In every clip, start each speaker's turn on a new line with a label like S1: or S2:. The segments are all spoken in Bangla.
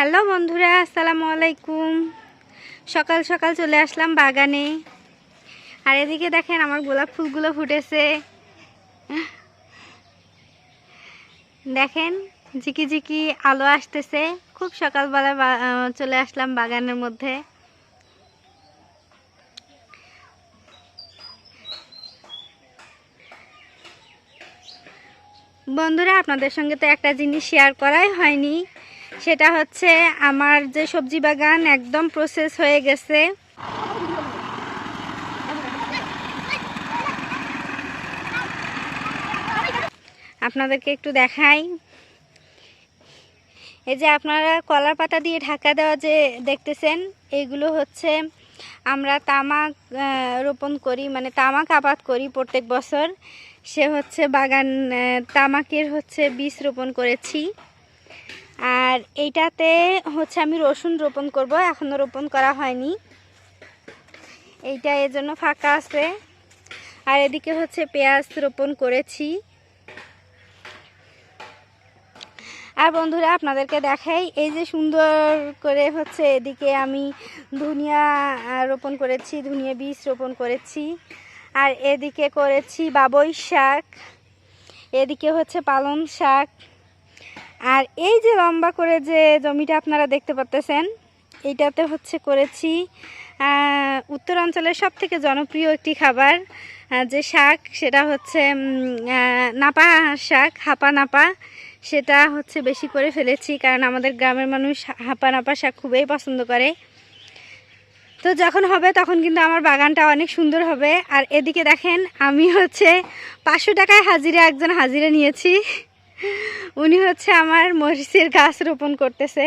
S1: হ্যালো বন্ধুরা, আসসালামু আলাইকুম। সকাল সকাল চলে আসলাম বাগানে। আর এদিকে দেখেন আমার গোলাপ ফুলগুলো ফুটেছে। দেখেন, ঝিকি ঝিকি আলো আসতেছে। খুব সকালবেলা চলে আসলাম বাগানের মধ্যে। বন্ধুরা, আপনাদের সঙ্গে তো একটা জিনিস শেয়ার করাই হয়নি। সেটা হচ্ছে আমার যে সবজি বাগান একদম প্রসেস হয়ে গেছে। আপনাদেরকে একটু দেখাই। এই যে আপনারা কলার পাতা দিয়ে ঢাকা দেওয়া যে দেখতেছেন এইগুলো হচ্ছে আমরা তামাক রোপণ করি মানে তামাক আবাদ করি প্রত্যেক বছর। সে হচ্ছে বাগান তামাকের হচ্ছে বীজ রোপণ করেছি। আর এইটাতে হচ্ছে আমি রসুন রোপণ করব এখনও রোপণ করা হয়নি। এইটা এর জন্য ফাঁকা আছে। আর এদিকে হচ্ছে পেঁয়াজ রোপণ করেছি। আর বন্ধুরা, আপনাদেরকে দেখাই, এই যে সুন্দর করে হচ্ছে এদিকে আমি ধুনিয়া রোপণ করেছি, ধুনিয়া বীজ রোপণ করেছি। আর এদিকে করেছি বাবই শাক, এদিকে হচ্ছে পালং শাক। আর এই যে লম্বা করে যে জমিটা আপনারা দেখতে পাচ্তেছেন এইটাতে হচ্ছে করেছি উত্তরাঞ্চলের সব থেকে জনপ্রিয় একটি খাবার যে শাক, সেটা হচ্ছে নাপা শাক, হাপা নাপা। সেটা হচ্ছে বেশি করে ফেলেছি কারণ আমাদের গ্রামের মানুষ হাপা নাপা শাক খুবই পছন্দ করে। তো যখন হবে তখন কিন্তু আমার বাগানটা অনেক সুন্দর হবে। আর এদিকে দেখেন, আমি হচ্ছে পাঁচশো টাকায় হাজিরা একজন হাজিরা নিয়েছি। উনি হচ্ছে আমার মরিচের গাছ রোপণ করতেছে।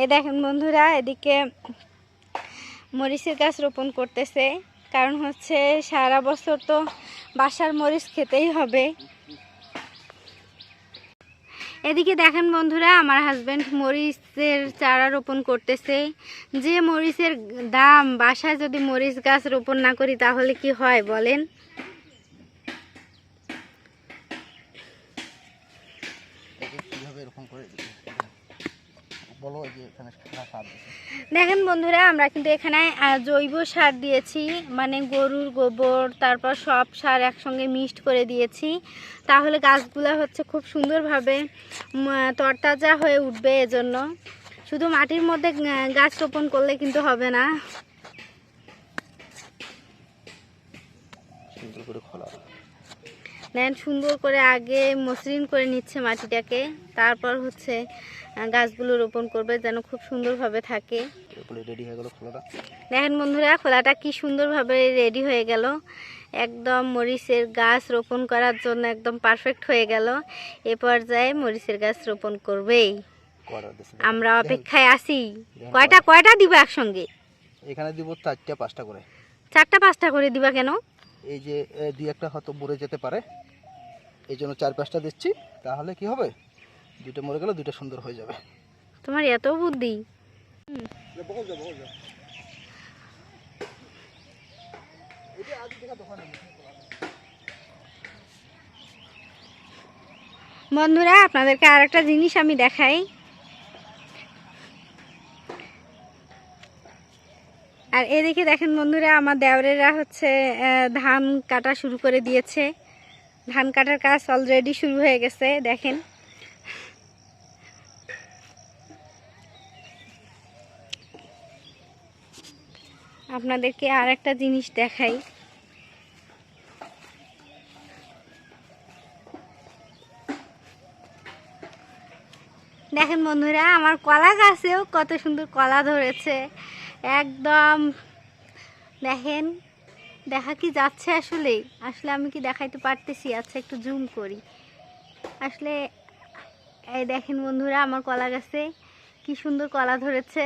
S1: এ দেখেন বন্ধুরা, এদিকে মরিচের গাছ রোপণ করতেছে। কারণ হচ্ছে সারা বছর তো বাসার মরিচ খেতেই হবে। এদিকে দেখেন বন্ধুরা, আমার হাজব্যান্ড মরিচের চারা রোপণ করতেছে। যে মরিচের দাম বাসায় যদি মরিচ গাছ রোপণ না করি তাহলে কি হয় বলেন?
S2: বলো যে এখানে রাখা
S1: দেখেন বন্ধুরা আমরা কিন্তু এখানে জৈব সার দিয়েছি মানে গরুর গোবর তারপর সব সার একসঙ্গে মিক্সড করে দিয়েছি। তাহলে গাছগুলো হচ্ছে খুব সুন্দরভাবে তরতাজা হয়ে উঠবে এজন্য। শুধু মাটির মধ্যে গাছ রোপণ করলে কিন্তু হবে না।
S2: সুন্দর করে খোলা।
S1: দেন সুন্দর করে আগে মসৃণ করে নিচ্ছে মাটিটাকে তারপর হচ্ছে গাছগুলো রোপণ করবে যেন খুব সুন্দরভাবে থাকে।
S2: রেডি হয়ে গেল খোলাটা।
S1: দেখেন বন্ধুরা খোলাটা কি সুন্দরভাবে রেডি হয়ে গেল। একদম মরিচের গাছ রোপণ করার জন্য একদম পারফেক্ট হয়ে গেল। এ পর্যায়ে মরিচের গাছ রোপণ করবেই। আমরা অপেক্ষায় আছি। কয়টা। কয়টা দিব একসঙ্গে?
S2: এখানে দিব চারটা পাঁচটা করে।
S1: চারটা পাঁচটা করে দিবা কেন?
S2: এই যে দুই একটা হয়তো মরে যেতে পারে। এই জন্য চার পাঁচটা দিচ্ছি। তাহলে কি হবে? দুইটা মরে গেলে দুটো সুন্দর হয়ে যাবে।
S1: তোমার এত বুদ্ধি। বন্ধুরা, আপনাদেরকে আর একটা জিনিস আমি দেখাই। আর এদিকে দেখেন বন্ধুরা, আমার দেওরেরা হচ্ছে ধান কাটা শুরু করে দিয়েছে। ধান কাটার কাজ অলরেডি শুরু হয়ে গেছে, দেখেন। আপনাদেরকে আর একটা জিনিস দেখাই। দেখেন বন্ধুরা, আমার কলা গাছেও কত সুন্দর কলা ধরেছে। একদম, দেখেন, দেখা কি যাচ্ছে আসলে আসলে আমি কি দেখাইতে পারতেছি? আচ্ছা একটু জুম করি। আসলে, এই দেখেন বন্ধুরা, আমার কলা গাছে কি সুন্দর কলা ধরেছে।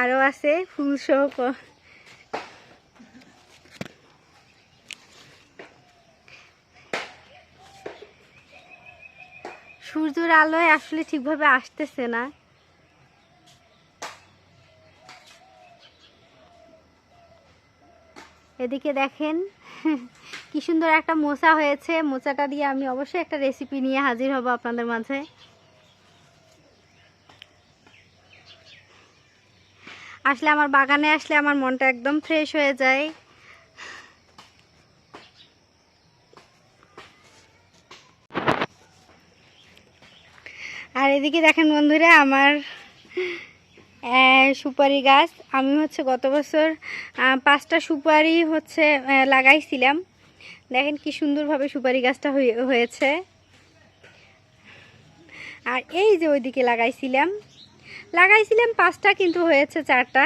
S1: আরও আছে, ফুল সহ সূর্যের আলোয় আসলে ঠিকভাবে আসতেছে না। এদিকে দেখেন, কি সুন্দর একটা মোচা হয়েছে। মোচাটা দিয়ে আমি অবশ্যই একটা রেসিপি নিয়ে হাজির হব আপনাদের মাঝে। আসলে আমার বাগানে আসলে আমার মনটা একদম ফ্রেশ হয়ে যায়। আর এদিকে দেখেন বন্ধুরা, আমার সুপারি গাছ। আমি হচ্ছে গত বছর পাঁচটা সুপারি হচ্ছে লাগাইছিলাম। দেখেন কি সুন্দরভাবে সুপারি গাছটা হয়ে- হয়েছে। আর এই যে ওইদিকে লাগাইছিলাম। লাগাইছিলাম পাঁচটা কিন্তু হয়েছে চারটা।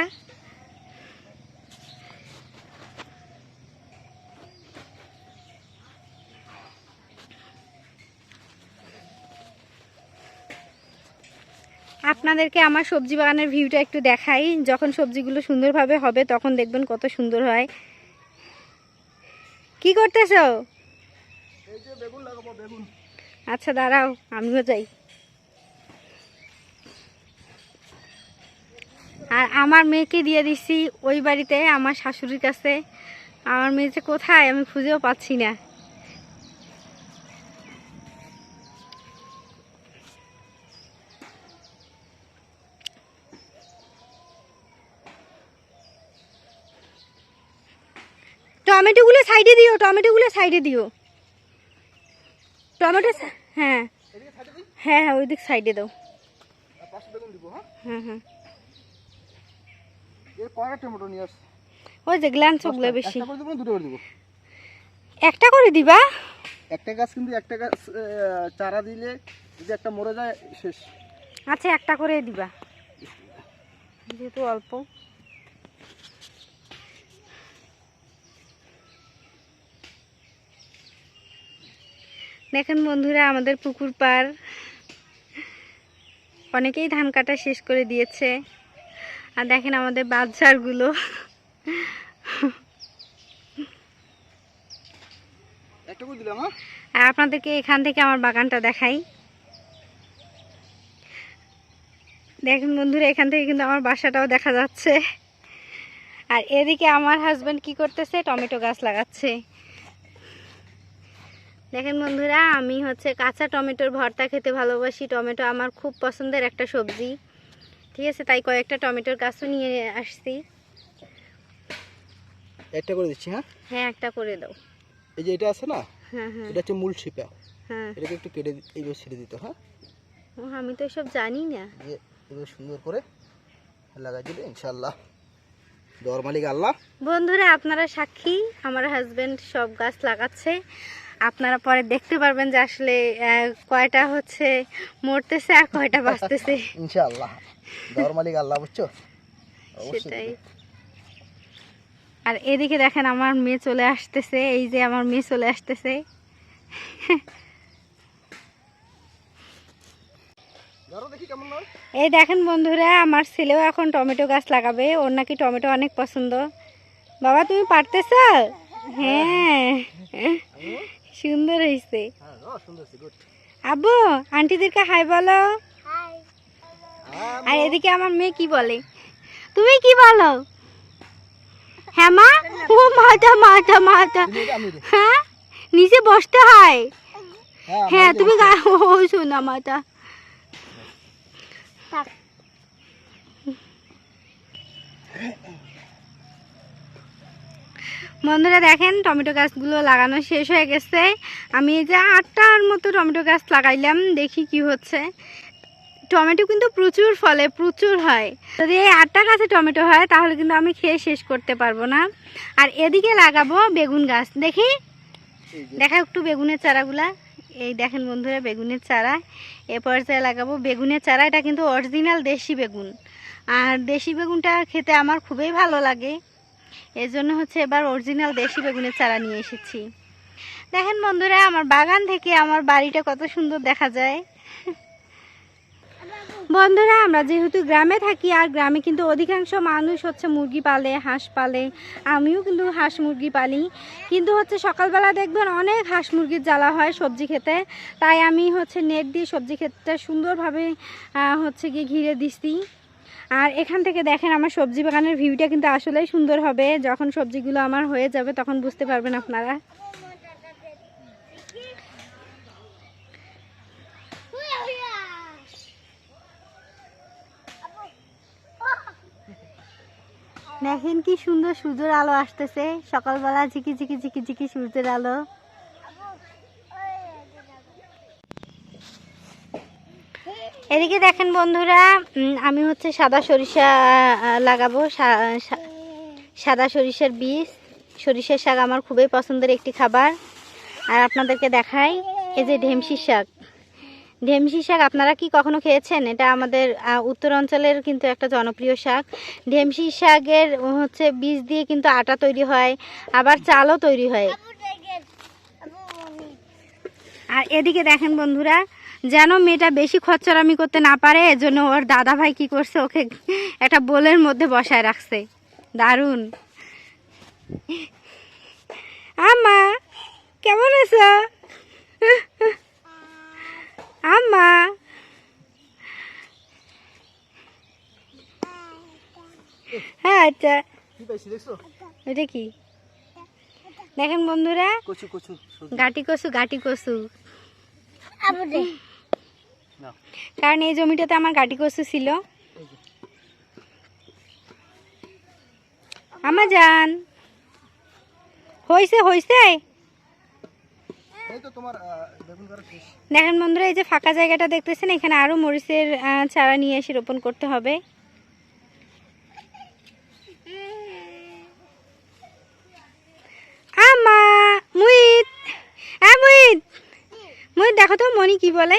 S1: আপনাদেরকে আমার সবজি বাগানের ভিউটা একটু দেখাই। যখন সবজিগুলো সুন্দরভাবে হবে তখন দেখবেন কত সুন্দর হয়। কি করতেছো? আচ্ছা দাঁড়াও আমিও যাই। আর আমার মেয়েকে দিয়ে দিছি ওই বাড়িতে আমার শাশুড়ির কাছে। আমার মেয়ে যে কোথায় আমি খুঁজেও পাচ্ছি না। টমেটোগুলো সাইডে দিও টমেটোগুলো সাইডে দিও। টমেটো হ্যাঁ। হ্যাঁ হ্যাঁ ওই দিক সাইডে দাও।
S2: দিব হ্যাঁ
S1: হ্যাঁ।
S2: টমেটো নিয়ে আসছে।
S1: ওই যে গ্ল্যান্স ওগুলো বেশি।
S2: একটা করে দেবো দুটো করে দেবো?
S1: একটা করে দিবা?
S2: একটা গাছ কিন্তু একটা গাছ চারা দিলে যদি একটা মরে যায় শেষ।
S1: আচ্ছা একটা করে দিবা। যেহেতু অল্প। দেখেন বন্ধুরা আমাদের পুকুর পার অনেকেই ধান কাটা শেষ করে দিয়েছে। আর দেখেন আমাদের বাচ্চারগুলো
S2: হ্যাঁ?
S1: আর আপনাদেরকে এখান থেকে আমার বাগানটা দেখাই। দেখেন বন্ধুরা এখান থেকে কিন্তু আমার বাসাটাও দেখা যাচ্ছে। আর এদিকে আমার হাজব্যান্ড কি করতেছে? টমেটো গাছ লাগাচ্ছে। দেখেন বন্ধুরা আমি হচ্ছে কাঁচা টমেটোর ভর্তা খেতে ভালোবাসি। টমেটো আমার খুব পছন্দের একটা সবজি। ঠিক আছে তাই কয়েকটা টমেটোর গাছও নিয়ে আসছি।
S2: একটা করে দিচ্ছি হ্যাঁ?
S1: হ্যাঁ একটা করে দাও।
S2: এই যে এটা আছে না?
S1: হ্যাঁ হ্যাঁ।
S2: এটা হচ্ছে মূল শিপা।
S1: হ্যাঁ।
S2: এটাকে একটু কেটে এইভাবে ছেড়ে দিতে হ্যাঁ?
S1: ও, আমি তো এসব জানি না।
S2: যে এভাবে সুন্দর করে লাগাই দিলে ইনশাল্লাহ দেওয়ার মালিক আল্লাহ।
S1: বন্ধুরা আপনারা সাক্ষী আমার হাজবেন্ড সব গাছ লাগাচ্ছে। আপনারা পরে দেখতে পারবেন যে আসলে কয়টা হচ্ছে মরতেছে আর কয়টা বাঁচতেছে।
S2: ইনশাআল্লাহ। দেওয়ার মালিক আল্লাহ বুঝছ?
S1: সেটাই। আর এদিকে দেখেন আমার মেয়ে চলে আসতেছে এই যে আমার মেয়ে চলে আসতেছে। এই দেখেন বন্ধুরা আমার ছেলেও এখন টমেটো গাছ লাগাবে ওর নাকি টমেটো অনেক পছন্দ। বাবা তুমি পারতেছ? হ্যাঁ। সুন্দর হয়েছে।
S2: হ্যাঁ
S1: আব্বু আন্টিদেরকে হাই বলো। আর এদিকে আমার মেয়ে কি বলে? তুমি কি বলো? হ্যাঁ মা? ও
S2: এটা আমি রে
S1: হ্যাঁ? নিচে বসতে হয়?
S2: হ্যাঁ
S1: তুমি ও শোনা মাথা বন্ধুরা দেখেন, টমেটো গাছগুলো লাগানো শেষ হয়ে গেছে। আমি এই যে আটটার মতো টমেটো গাছ লাগাইলাম, দেখি কি হচ্ছে। টমেটো কিন্তু প্রচুর ফলে, প্রচুর হয়। যদি এই আটটা গাছে টমেটো হয়, তাহলে কিন্তু আমি খেয়ে শেষ করতে পারব না। আর এদিকে লাগাবো বেগুন গাছ। দেখি? দেখা একটু বেগুনের চারাগুলা। এই দেখেন বন্ধুরা, বেগুনের চারা। এ পর্যায়ে লাগাবো বেগুনের চারা। এটা কিন্তু অরিজিনাল দেশি বেগুন। আর দেশি বেগুনটা খেতে আমার খুবই ভালো লাগে। এর জন্য হচ্ছে এবার অরিজিনাল দেশি বেগুনের চারা নিয়ে এসেছি। দেখেন বন্ধুরা, আমার বাগান থেকে আমার বাড়িটা কত সুন্দর দেখা যায়। বন্ধুরা, আমরা যেহেতু গ্রামে থাকি, আর গ্রামে কিন্তু অধিকাংশ মানুষ হচ্ছে মুরগি পালে, হাঁস পালে। আমিও কিন্তু হাঁস মুরগি পালি। কিন্তু হচ্ছে সকালবেলা দেখবেন অনেক হাঁস মুরগির জ্বালা হয় সবজি খেতে। তাই আমি হচ্ছে নেট দিয়ে সবজি ক্ষেতটা সুন্দরভাবে হচ্ছে গিয়ে ঘিরে দিছি। আর এখান থেকে দেখেন আমার সবজি বাগানের ভিউটা কিন্তু আসলেই সুন্দর হবে। যখন সবজিগুলো আমার হয়ে যাবে, তখন বুঝতে পারবেন আপনারা। দেখেন কি সুন্দর সূর্যের আলো আসতেছে। সকালবেলা ঝিকি ঝিকি ঝিকি ঝিকি সূর্যের আলো। এদিকে দেখেন বন্ধুরা আমি হচ্ছে সাদা সরিষা লাগাবো। সাদা সরিষার বীজ। সরিষার শাক আমার খুবই পছন্দের একটি খাবার। আর আপনাদেরকে দেখাই, এই যে ঢেমসি শাক। ঢেমসি শাক আপনারা কি কখনো খেয়েছেন? এটা আমাদের উত্তর অঞ্চলের কিন্তু একটা জনপ্রিয় শাক। ঢেমসি শাকের হচ্ছে বীজ দিয়ে কিন্তু আটা তৈরি হয়, আবার চালও তৈরি হয়। আর এদিকে দেখেন বন্ধুরা, যেন মেয়েটা বেশি খচ্চরামি করতে না পারে, এজন্য ওর দাদা ভাই কি করছে, ওকে একটা বোলের মধ্যে বসায় রাখছে। দারুণ। আম্মা, কেমন আছো? আম্মা হ্যাঁ আচ্ছা।
S2: কি পাইছি দেখছ?
S1: এটা কি? দেখেন বন্ধুরা
S2: কচু কচু।
S1: গাটি কসু গাটি কসু
S2: নাও।
S1: কারণ এই জমিটাতে আমার গাটি কসু ছিল। আমার যান। হইছে হইছে
S2: এই তো তোমার আহ, বেগুন করা শেষ
S1: দেখেন বন্ধুরা, এই যে ফাঁকা জায়গাটা দেখতেছেন, এখানে আরও মরিচের চারা নিয়ে এসে রোপণ করতে হবে। আমা হ্যাঁ দেখো তো মনি কি বলে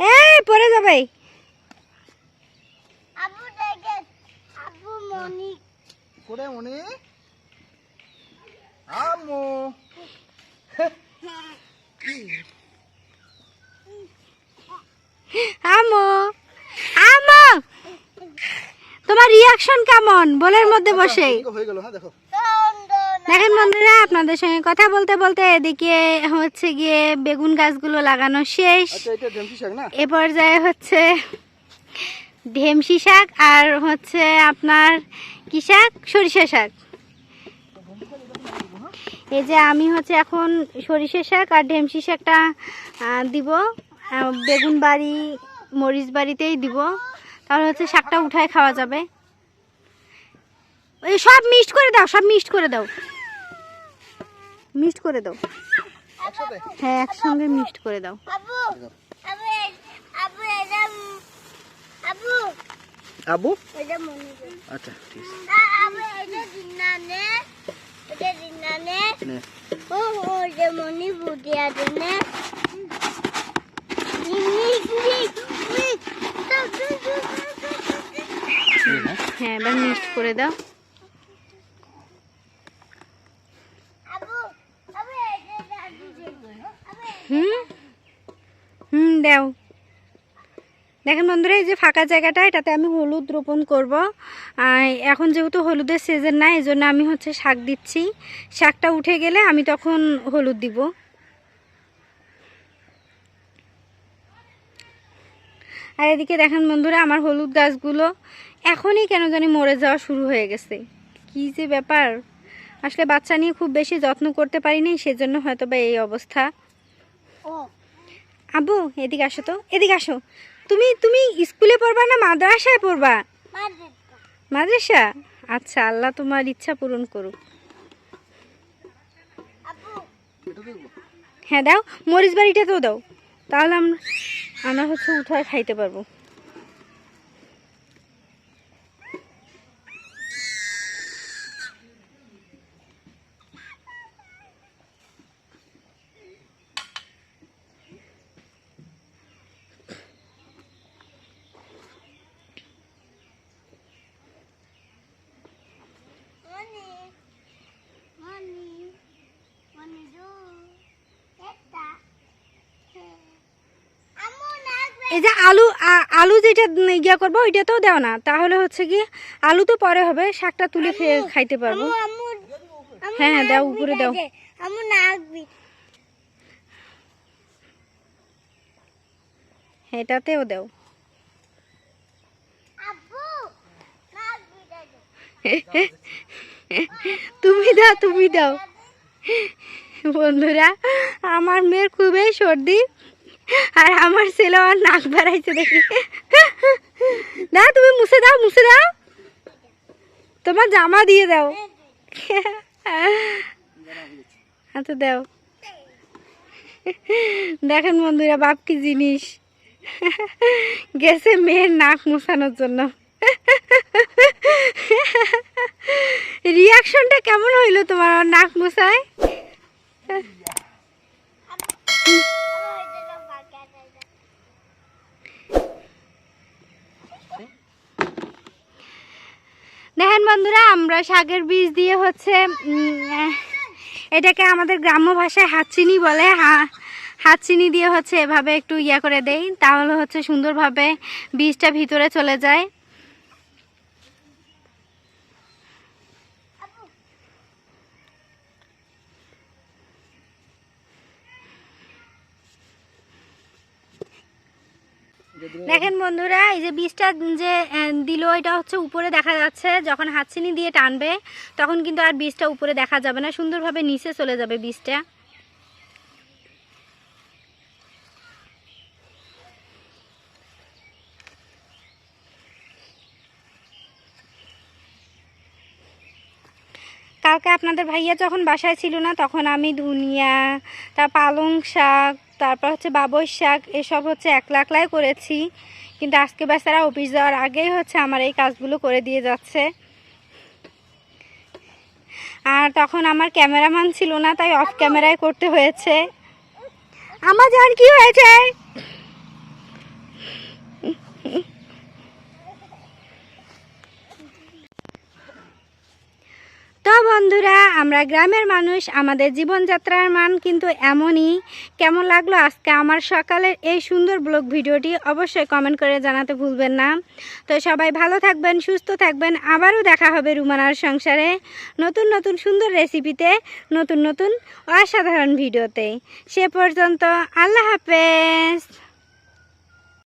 S1: এ পড়ে যাবে
S2: করে মনে আম্মু।
S1: আমো আমো তোমার রিয়াকশন কেমন? বলের মধ্যে বসে
S2: হয়ে গেল হ্যাঁ দেখো।
S1: দেখেন বন্ধুরা আপনাদের সঙ্গে কথা বলতে বলতে এদিকে হচ্ছে গিয়ে বেগুন গাছগুলো লাগানো শেষ।
S2: আচ্ছা
S1: এ পর্যায়ে হচ্ছে ঢেমসি শাক আর হচ্ছে আপনার কি শাক সরিষা শাক এই যে আমি হচ্ছে এখন সরিষা শাক আর ঢেমসি শাকটা দিব বেগুন বাড়ি মরিচ বাড়িতেই দিব তাহলে হচ্ছে শাকটা উঠায় খাওয়া যাবে এই সব মিক্সড করে দাও সব মিক্সড করে দাও মিক্সড করে দাও হ্যাঁ একসঙ্গে মিক্সড করে দাও
S2: আবু আচ্ছা ঠিক এই না।
S1: হ্যাঁ এবার মিক্সড করে দাও। দেখেন বন্ধুরা এই যে ফাঁকা জায়গাটা এটাতে আমি হলুদ রোপণ করব। আর এখন যেহেতু হলুদের সিজন না এই জন্য আমি হচ্ছে শাক দিচ্ছি। শাকটা উঠে গেলে আমি তখন হলুদ দিব। আর এদিকে দেখেন বন্ধুরা আমার হলুদ গাছগুলো এখনই কেন জানি মরে যাওয়া শুরু হয়ে গেছে। কি যে ব্যাপার? আসলে বাচ্চা নিয়ে খুব বেশি যত্ন করতে পারিনি সেজন্য হয়তো বা এই অবস্থা। আবু এদিকে আসো তো এদিকে আসো। তুমি তুমি স্কুলে পড়বা না মাদ্রাসায় পড়বা? মাদ্রাসা। আচ্ছা আল্লাহ তোমার ইচ্ছা পূরণ করুক। হ্যাঁ দাও মরিচ বাড়িটা তো দাও। তাহলে আমরা আমরা হচ্ছে উঠায় খাইতে পারব এই যে আলু আ- যেটা ইয়া করব ওইটাতেও দাও না। তাহলে হচ্ছে কি আলু তো পরে হবে শাকটা তুলে খেয়ে খাইতে পারব। হ্যাঁ হ্যাঁ দাও উপরে দাও। এটাতেও দাও। তুমি দাও তুমি দাও। বন্ধুরা আমার মেয়ের খুবই সর্দি। আর আমার ছেলে আমার নাক বেড়াইছে দেখি। না, তুমি মুছে দাও মুছে দাও। তোমার জামা দিয়ে দাও। আচ্ছা দাও। দেখেন বন্ধুরা, বাপ কি জিনিস। গেছে মেয়ের নাক মুছানোর জন্য। রিয়াকশনটা কেমন হইল তোমার নাক মুছায়? দেখেন বন্ধুরা, আমরা শাকের বীজ দিয়ে হচ্ছে এটাকে আমাদের গ্রাম্য ভাষায় হাতচিনি বলে। হাতচিনি দিয়ে হচ্ছে এভাবে একটু ইয়া করে দেই, তাহলে হচ্ছে সুন্দরভাবে বীজটা ভিতরে চলে যায়। দেখেন বন্ধুরা, এই যে বীজটা যে দিল, এটা হচ্ছে উপরে দেখা যাচ্ছে। যখন হাতছিনি দিয়ে টানবে, তখন কিন্তু আর বীজটা উপরে দেখা যাবে না। সুন্দরভাবে নিচে চলে যাবে বীজটা। কালকে আপনাদের ভাইয়া যখন বাসায় ছিল না, তখন আমি ধুনিয়া তার পালং শাক তারপর হচ্ছে বাবই শাক, এসব হচ্ছে একলা একলাই করেছি। কিন্তু আজকে বেচারা অফিস যাওয়ার আগেই হচ্ছে আমার এই কাজগুলো করে দিয়ে যাচ্ছে। আর তখন আমার ক্যামেরাম্যান ছিল না, তাই অফ ক্যামেরায় করতে হয়েছে। আমার জান কি হয়েছে? তো বন্ধুরা, আমরা গ্রামের মানুষ, আমাদের জীবনযাত্রার মান কিন্তু এমনই। কেমন লাগল আজকে আমার সকালের এই সুন্দর ব্লগ ভিডিওটি অবশ্যই কমেন্ট করে জানাতে ভুলবেন না। তো সবাই ভালো থাকবেন, সুস্থ থাকবেন। আবারও দেখা হবে রুমানার সংসারে নতুন নতুন সুন্দর রেসিপিতে, নতুন নতুন অসাধারণ ভিডিওতে। সে পর্যন্ত আল্লাহ হাফেজ।